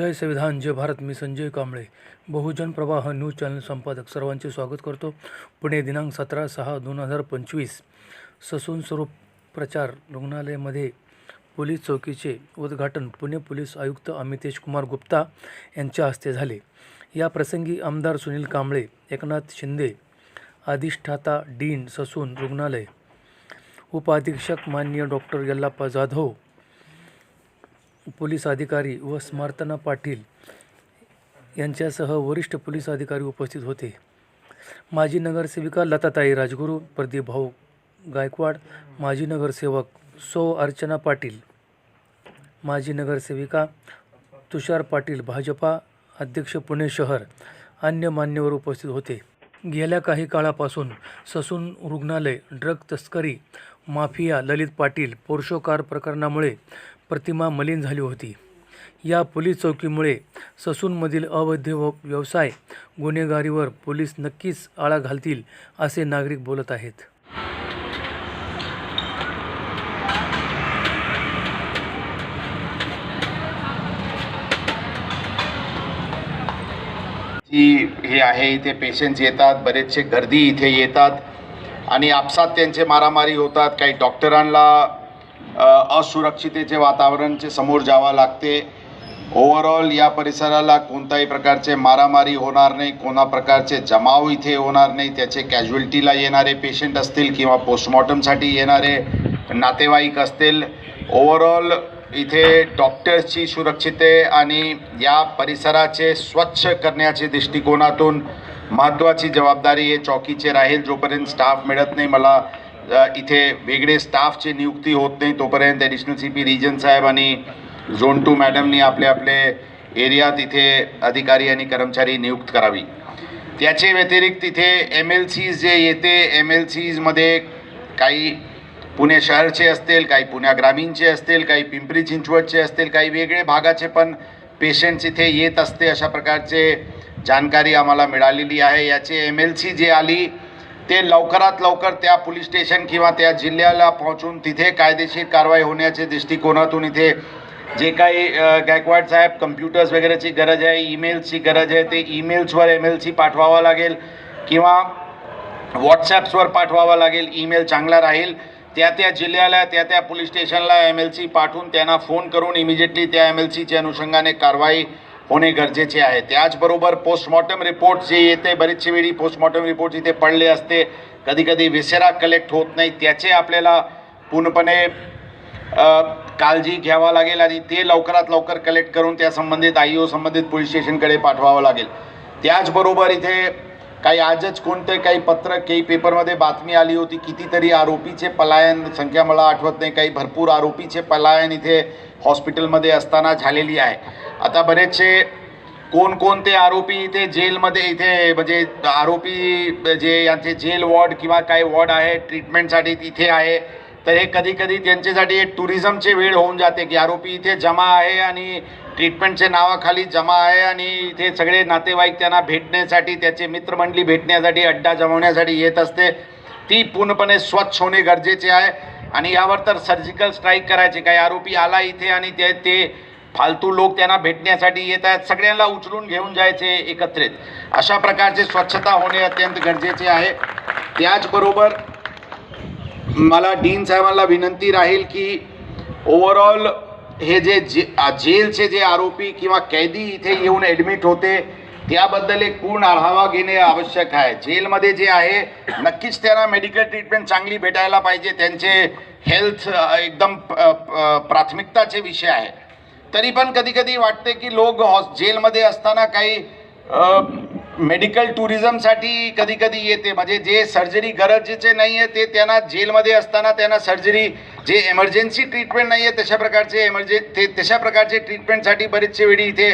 जय संविधान जय भारत मी संजय कांबळे. बहुजन प्रवाह news channel संपादक सर्वांचे स्वागत करतो. पुणे दिनांक सतरा सहा दोन हजार पंचवीस. ससून स्वरूप प्रचार रुग्णालयामध्ये पोलीस चौकीचे उद्घाटन पुणे पोलीस आयुक्त अमितेश कुमार गुप्ता यांच्या हस्ते झाले. या प्रसंगी आमदार सुनील कांबळे एकनाथ शिंदे अधिष्ठाता डीन ससून रुग्णालय उपाधीक्षक माननीय डॉक्टर यल्लाप्पा जाधव पोलीस अधिकारी व स्मार्तना पाटील यांच्यासह वरिष्ठ पोलीस अधिकारी उपस्थित होते. माजी नगरसेविका लताताई राजगुरू प्रदीप भाऊ गायकवाड माजी नगरसेवक सौ अर्चना पाटील माजी नगरसेविका तुषार पाटील भाजपा अध्यक्ष पुणे शहर अन्य मान्यवर उपस्थित होते. गेल्या काही काळापासून ससून रुग्णालय ड्रग तस्करी माफिया ललित पाटील पोर्शोकार प्रकरणामुळे प्रतिमा मलिन झाली होती. या पोलीस चौकीमुळे ससूनमधील अवैध व व्यवसाय गुन्हेगारीवर पोलीस नक्कीच आळा घालतील असे नागरिक बोलत आहेत. ही हे आहे इथे पेशंट्स येतात बरेचसे गर्दी इथे येतात आणि आपसात त्यांचे मारामारी होतात. काही डॉक्टरांना असुरक्षितेचे वातावरणचे समोर जावं लागते. ओव्हरऑल या परिसराला कोणत्याही प्रकारचे मारामारी होणार नाही कोणा प्रकारचे जमाव इथे होणार नाही त्याचे कॅज्युअल्टीला येणारे पेशंट असतील किंवा पोस्टमॉर्टमसाठी येणारे नातेवाईक असतील. ओव्हरऑल इथे डॉक्टर्सची सुरक्षिते आणि या परिसराचे स्वच्छ करण्याचे दृष्टिकोनातून महत्त्वाची जबाबदारी हे चौकीचे राहील जोपर्यंत स्टाफ मिळत नाही. मला इथे वेगळे स्टाफची नियुक्ती होत नाही तोपर्यंत ॲडिशनल सी पी रिजन साहेब आणि झोन टू मॅडमनी आपले आपले एरियात इथे अधिकारी आणि कर्मचारी नियुक्त करावी. त्याचे व्यतिरिक्त इथे एम एल सीज जे येते एम एल सीजमध्ये काही पुणे शहरचे असतील काही पुण्या ग्रामीणचे असतील काही पिंपरी चिंचवडचे असतील काही वेगळे भागाचे पण पेशंट्स इथे येत असते अशा प्रकारचे जानकारी आम्हाला मिळालेली आहे. याचे एम एल सी जे आली ते लवकरात लवकर त्या पोलीस स्टेशन किंवा त्या जिल्ह्याला पोहोचून तिथे कायदेशीर कारवाई होण्याच्या दृष्टिकोनातून इथे जे काही गायकवाड साहेब कम्प्युटर्स वगैरेची गरज आहे ईमेल्सची गरज आहे ते ईमेल्सवर एम एल सी पाठवावा लागेल किंवा व्हॉट्सॲप्सवर पाठवावा लागेल ईमेल चांगला राहील. त्या त्या जिल्ह्याला त्या त्या पोलीस स्टेशनला एम एल सी पाठवून त्यांना फोन करून इमिजिएटली त्या एम एल सीच्या अनुषंगाने कारवाई होणे गरजेचे आहे. त्याचबरोबर पोस्टमॉर्टम रिपोर्ट जे येते बरेचशे वेळी पोस्टमॉर्टम रिपोर्ट इथे पडले असते. कधी कधी विसेरा कलेक्ट होत नाही. त्याचे आपल्याला पूर्णपणे काळजी घ्यावा लागेल आणि ते लवकरात लवकर कलेक्ट करून त्या संबंधित आय ओ संबंधित पोलीस स्टेशनकडे पाठवावं लागेल. त्याचबरोबर इथे काही आजच कोणते काही पत्र काही पेपरमध्ये बातमी आली होती कितीतरी आरोपीचे पलायन संख्या मला आठवत नाही काही भरपूर आरोपीचे पलायन इथे हॉस्पिटलमध्ये असताना झालेली आहे. आता बरेचसे कोणकोणते आरोपी इथे जेलमध्ये इथे म्हणजे आरोपी जे यांचे जेल वॉर्ड किंवा काही वॉर्ड आहे ट्रीटमेंटसाठी तिथे आहे. तर हे कधी कधी त्यांच्यासाठी एक टुरिझमची वेळ होऊन जाते की आरोपी इथे जमा आहे आणि ट्रीटमेंटच्या नावाखाली जमा आहे आणि इथे सगळे नातेवाईक त्यांना भेटण्यासाठी त्याचे मित्रमंडळी भेटण्यासाठी अड्डा जमवण्यासाठी येत असते. ती पूर्णपणे स्वच्छ होणे गरजेचे आहे. आणि यावर तर सर्जिकल स्ट्राईक करायचे काही आरोपी आला इथे आणि ते ते फालतू लोक त्यांना भेटण्यासाठी येत आहेत. सगळ्यांना उचलून घेऊन जायचे एकत्रित. अशा प्रकारचे स्वच्छता होणे अत्यंत गरजेचे आहे. त्याचबरोबर मला डीन साहेबांना विनंती राहील की ओव्हरऑल हे जे जे जेलचे जे आरोपी किंवा कैदी इथे येऊन ॲडमिट होते त्याबद्दल एक पूर्ण आढावा घेणे आवश्यक आहे. जेलमध्ये जे आहे नक्कीच त्यांना मेडिकल ट्रीटमेंट चांगली भेटायला पाहिजे. त्यांचे हेल्थ एकदम प- प्राथमिकताचे विषय आहे. तरी पण कधी कधी वाटते की लोक हॉस जेलमध्ये असताना काही मेडिकल टुरिझमसाठी कधी कधी येते. म्हणजे जे सर्जरी गरजेचे नाही आहे ते त्यांना जेलमध्ये असताना त्यांना सर्जरी जे एमर्जन्सी ट्रीटमेंट नाही आहे तशा प्रकारचे एमर्जे ते तशा प्रकारचे ट्रीटमेंटसाठी बरेचसे वेळी इथे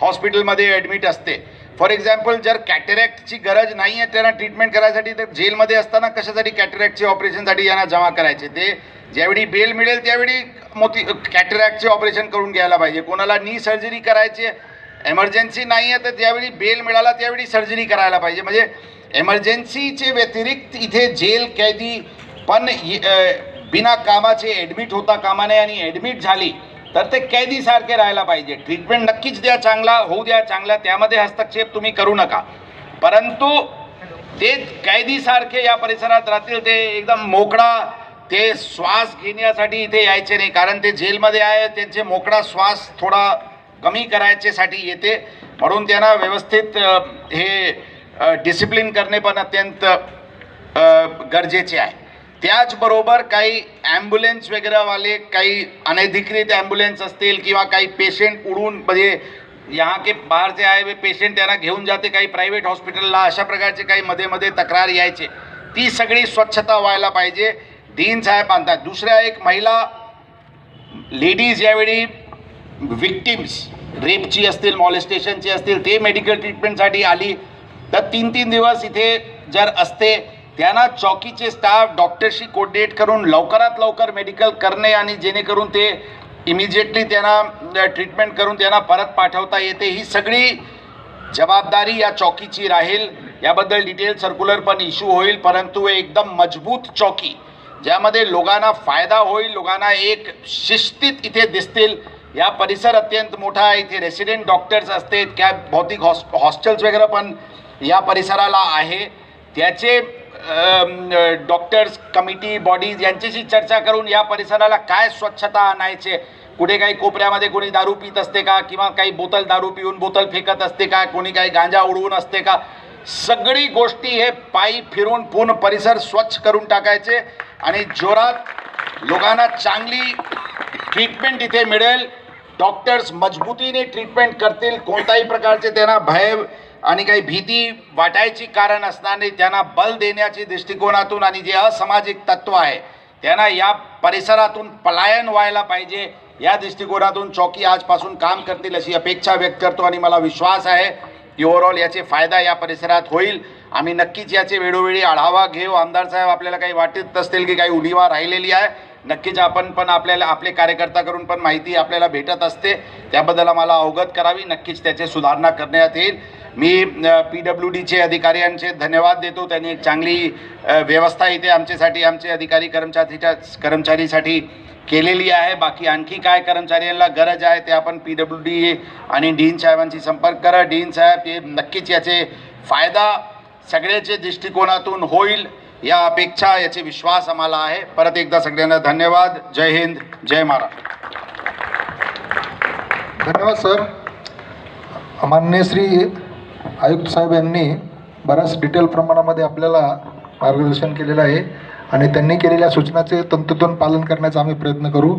हॉस्पिटलमध्ये ॲडमिट असते. फॉर एक्झाम्पल जर कॅटेरॅक्टची गरज नाही आहे त्यांना ट्रीटमेंट करायसाठी तर जेलमध्ये असताना कशासाठी कॅटेरॅक्टचे ऑपरेशनसाठी यांना जमा करायचे? ते ज्यावेळी बेल मिळेल त्यावेळी मोती कॅटेरॅक्टचे ऑपरेशन करून घ्यायला पाहिजे. कोणाला नी सर्जरी करायची एमर्जन्सी नाही आहे तर ज्यावेळी बेल मिळाला त्यावेळी सर्जरी करायला पाहिजे. म्हणजे एमर्जन्सीचे व्यतिरिक्त इथे जेल कैदी पण बिना कामाचे ॲडमिट होता कामा नये आणि ॲडमिट झाली तर ते कैदीसारखे राहायला पाहिजे. ट्रीटमेंट नक्कीच द्या चांगला होऊ द्या चांगला त्यामध्ये हस्तक्षेप तुम्ही करू नका. परंतु ते कैदीसारखे या परिसरात राहतील ते एकदम मोकळा ते श्वास घेण्यासाठी इथे यायचे नाही कारण ते जेलमध्ये आहे त्यांचे मोकळा श्वास थोडा कमी करायच्यासाठी येते. म्हणून त्यांना व्यवस्थित हे डिसिप्लिन करणे पण अत्यंत गरजेचे आहे. त्याचबरोबर काही ॲम्ब्युलन्स वगैरेवाले काही अनधिकृत ॲम्ब्युलन्स असतील किंवा काही पेशंट उडून म्हणजे यहाँ के बाहेर जे आहे पेशंट त्यांना घेऊन जाते काही प्रायव्हेट हॉस्पिटलला अशा प्रकारचे काही मध्ये मध्ये तक्रार यायचे. ती सगळी स्वच्छता व्हायला पाहिजे. दिन साहेब बांधतात दुसऱ्या एक महिला लेडीज यावेळी विक्टिम्स रेपची असतील मॉलेस्टेशनची असतील ते मेडिकल ट्रीटमेंटसाठी आली. तर तीन तीन दिवस इथे जर असते त्यांना चौकीचे स्टाफ डॉक्टरशी कोऑर्डिनेट करून लवकरात लवकर मेडिकल करणे आणि जेणेकरून ते इमिजिएटली त्यांना ट्रीटमेंट करून त्यांना परत पाठवता येते. ही सगळी जबाबदारी या चौकीची राहील. याबद्दल डिटेल सर्क्युलर पण इश्यू होईल परंतु एकदम मजबूत चौकी ज्यामध्ये लोकांना फायदा होईल लोकांना एक शिस्तीत इथे दिसतील. या परिसर अत्यंत मोठा आहे. इथे रेसिडेंट डॉक्टर्स असते काय भौतिक हॉस् हॉस्टेल्स वगैरे पण या परिसराला आहे. त्याचे डॉक्टर्स कमिटी बॉडीज यांच्याशी चर्चा करून या परिसराला काय स्वच्छता आणायचे? कुठे काही कोपऱ्यामध्ये कोणी दारू पित असते का? किंवा काही बोतल दारू पिऊन बोतल फेकत असते का? कोणी काही गांजा उडवून असते का? सगळी गोष्टी हे पायी फिरून पूर्ण परिसर स्वच्छ करून टाकायचे. आणि जोरात लोकांना चांगली ट्रीटमेंट इथे मिळेल. डॉक्टर्स मजबूतीने ट्रीटमेंट करतील कोणत्याही प्रकारचे त्यांना भय आणि काही भीती वाटायची कारण असणार नाही त्यांना बल देण्याची दृष्टिकोनातून आणि जे असामाजिक तत्व आहे त्यांना या परिसरातून पलायन व्हायला पाहिजे. या दृष्टिकोनातून चौकी आजपासून काम करतील अशी अपेक्षा व्यक्त करतो आणि मला विश्वास आहे की ओव्हरऑल याचे फायदा या परिसरात होईल. आम्ही नक्कीच याचे वेळोवेळी आढावा घेऊ. आमदार साहेब आपल्याला काही वाटत असतील की काही उणीवा राहिलेली आहे. नक्कीच आपण पण आपल्याला आपले कार्यकर्त्याकडून पण माहिती आपल्याला भेटत असते. त्याबद्दल आम्हाला अवगत करावी. नक्कीच त्याचे सुधारणा करण्यात येईल. मी पी डब्ल्यू डीचे अधिकाऱ्यांचे धन्यवाद देतो. त्यांनी एक चांगली व्यवस्था इथे आमच्यासाठी आमचे अधिकारी कर्मचारीच्या कर्मचारीसाठी केलेली आहे. बाकी आणखी काय कर्मचाऱ्यांना गरज आहे ते आपण पी डब्ल्यू डी आणि डीन साहेबांशी संपर्क करा. डीन साहेब हे नक्कीच याचे फायदा सगळ्याचे दृष्टिकोनातून होईल. या अपेक्षा याचे विश्वास आम्हाला आहे. परत एकदा सगळ्यांना धन्यवाद. जय हिंद जय महाराष्ट्र. धन्यवाद सर. मान्य श्री आयुक्त साहेब यांनी बऱ्याच डिटेल प्रमाणामध्ये आपल्याला मार्गदर्शन केलेलं आहे आणि त्यांनी केलेल्या सूचनाचे तंतोतंत पालन करण्याचा आम्ही प्रयत्न करू.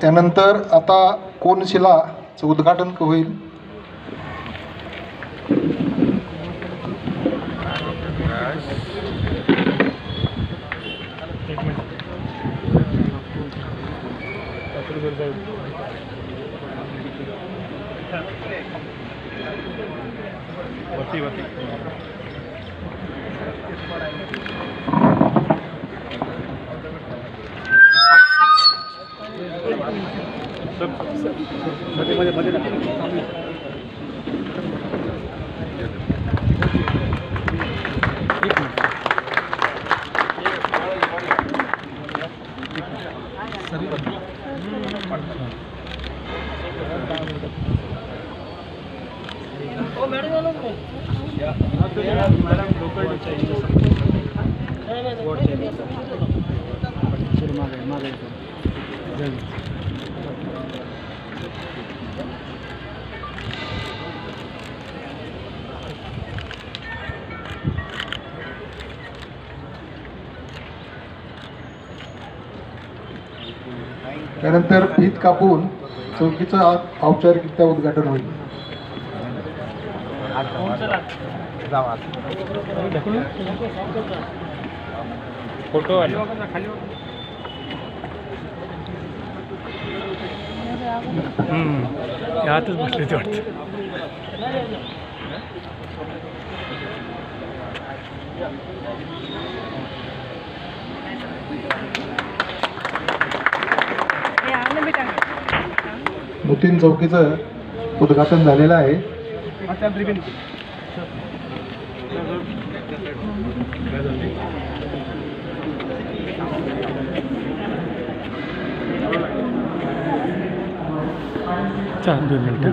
त्यानंतर आता कोनशिलाचं उद्घाटन होईल. 全悪い悪い。त्यानंतर भीत कापून चौकीचं औपचारिकरित्या उद्घाटन होईल. फोटो आले ते आतच बसले ते वाटतं नितीन चौकीचं उद्घाटन झालेलं आहे. चार दोन मिनटं.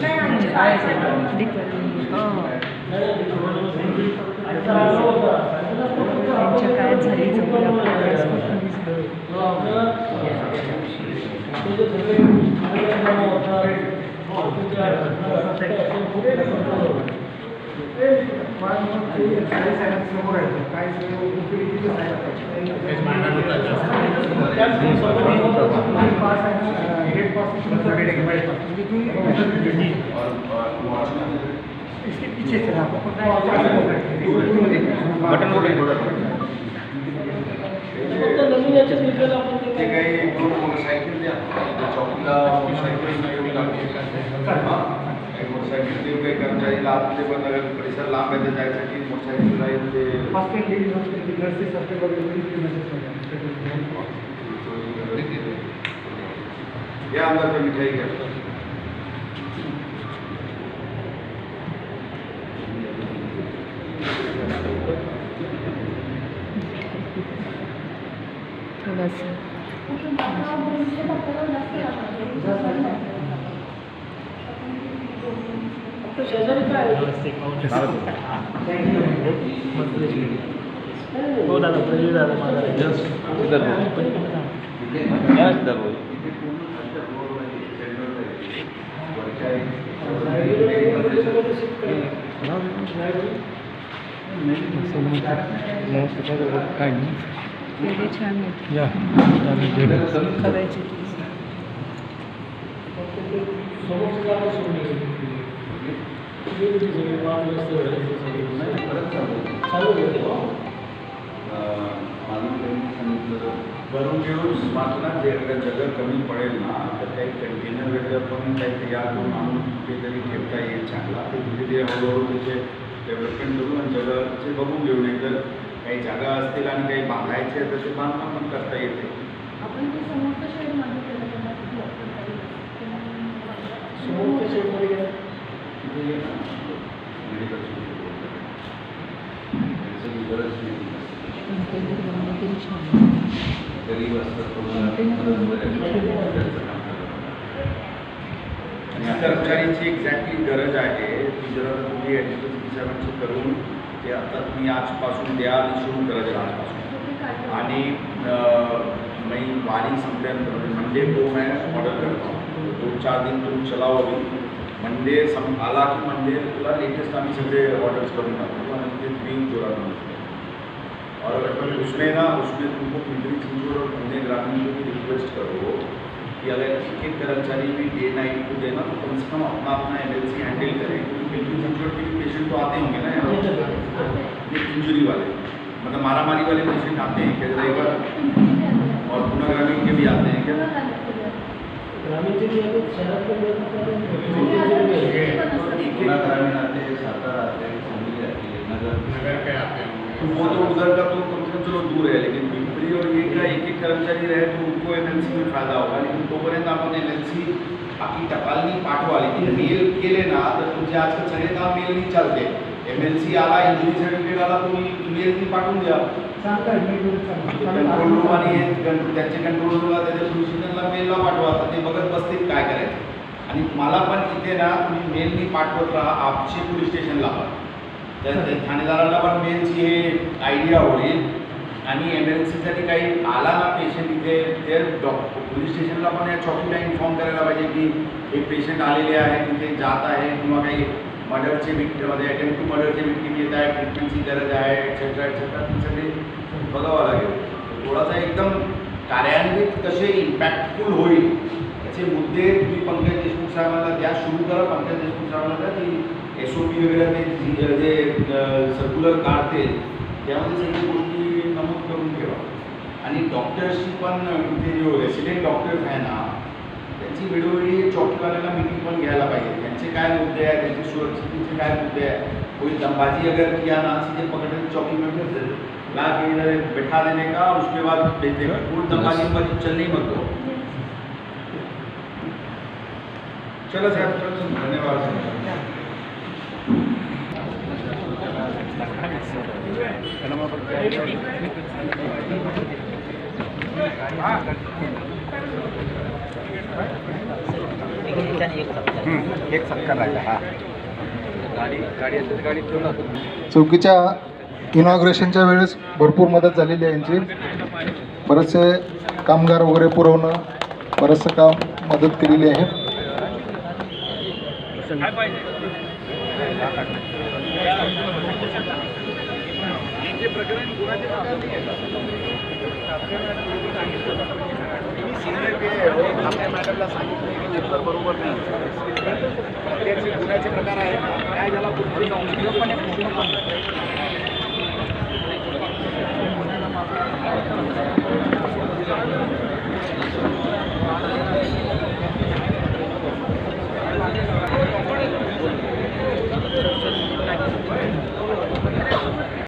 त्यांच्या काळात झाली जवळ आपल्या ते काही दोन मोटरसायकल द्या चौकीला मोटरसायकल येऊ लागली काही मोटरसायकल देऊ काही कर्मचारी लाभ ते पण परिसर लांब आहे तर जायसाठी मोटरसायकल राहील ते या अंदाज मिठाई थोडंसं. हो दादा प्रवीण दादा माझा काय नाही पेढे या खव्याचे केस. भरून घेऊन वाचनात जे जगह कमी पडेल ना तर काही कंटेनर वगैरे पण काही तयार करून आणून कुठेतरी ठेवता येईल. चांगला ते धीरे धीरे हळूहळू त्याचे डेव्हलपमेंट करून आणि जगाचे बघून घेऊन एक जर काही जागा असतील आणि काही बांधायचे आहे तर ते बांधकाम पण करता येते. आपण ते समोरच्या शेडमध्ये केलं त्यांना किती वापरता कर्मचारीची एक्झॅक्टली गरज आहे ती जर तुम्ही ॲडमिशन करून ते आता तुम्ही आजपासून द्या आणि सुरू करा आजपासून. आणि मी वारी संपल्यानंतर म्हणजे मंडे को मैं ऑर्डर करतो. दोन चार दिन तुम्ही चलाव अभी मंडे सम आला की मंडे तुला लेटेस्ट आम्ही सगळे ऑर्डर्स करून टाकतो. आणि ते ड्रीम जोरा और उसमें ना उसमें तुमको पिंपरी चिंचवड और पुणे ग्रामीण को भी रिक्वेस्ट करो कि अगर एक एक कर्मचारी भी डे नाइट को देना तो कम से कम अपना अपना एमएलसी हैंडल करें क्योंकि पिंपरी चिंचवड के भी पेशेंट तो आते होंगे ना यहाँ इंजुरी वाले मतलब मारा मारी वाले पेशेंट आते हैं क्या ड्राइवर और पुणे ग्रामीण के भी आते हैं क्या एक तो वो तो उधर का तो कम से कम चलो दूर है लेकिन पिंपरी और ये का एक एक कर्मचारी रहे तो उनको एम में फायदा होगा। लेकिन तोपर्यंत आपण एम एल सी बाकी टपालनी पाठवा लेकिन मेल केले ना तर तुमचे आजकाल सगळे काम मेलनी चालते एम एल सी आला इंजुरी सर्टिफिकेट आला तुम्ही मेलनी पाठवून द्या। कंट्रोल रूम आणि त्यांचे कंट्रोल रूमला त्याच्या प्रोसिजरला मेलला पाठवा आता ते बघत बसतील काय करायचं. आणि मला पण इथे ना तुम्ही मेलनी पाठवत राहा आपशी पोलीस स्टेशनला पण तर ते ठाणेदाराला पण मेलची हे आयडिया होईल आणि एम काही आला ना पेशंट इथे ते डॉक्टर पोलीस स्टेशनला पण या चौकीला इन्फॉर्म करायला पाहिजे की एक पेशंट आलेले आहे तिथे जात आहे किंवा काही मर्डरचे विक्टीमध्ये अटेम्प्ट टू मर्डरचे विक्टीम येत आहे ट्रीटमेंटची गरज आहे एक्सेट्रा एक्सेट्रा ते सगळे बघावं लागेल. थोडासा एकदम कार्यान्वित कसे इम्पॅक्टफुल होईल त्याचे मुद्दे तुम्ही पंकज देशमुख साहेबांना द्या सुरू करा पंकज देशमुख साहेबांना द्या की एस ओ पी वगैरे ते जे सर्क्युलर काढते त्यामध्ये सगळी गोष्टी नमूद करून ठेवा. आणि डॉक्टरशी पण कुठे जो रेसिडेंट डॉक्टर्स आहे ना त्यांची वेळोवेळी चौकीवाल्याला मिटिंग पण घ्यायला पाहिजे. त्यांचे काय मुद्दे आहेत त्यांचे सुरक्षिततेचे काय मुद्दे आहेत? कोई दमबाजी अगर किया ना सीधे पकड़ के चौकी में फिर ला के इधर बैठा देने का और उसके बाद भेज देगा कोई दमबाजी मत चलने ही मत दो। चलो धन्यवाद। एक सत्कार राहिला हा. गाडी गाडी असेल गाडी ठेवून चौकीच्या इनॉग्रेशनच्या वेळेस भरपूर मदत झालेली आहे यांची. बरेचसे कामगार वगैरे पुरवणं बरंचसं काम मदत केलेली आहे. आपल्या मॅडमला सांगितलं की बरोबर नाही. प्रत्येक गुन्ह्याचे प्रकार आहेत. काय ज्याला जाऊन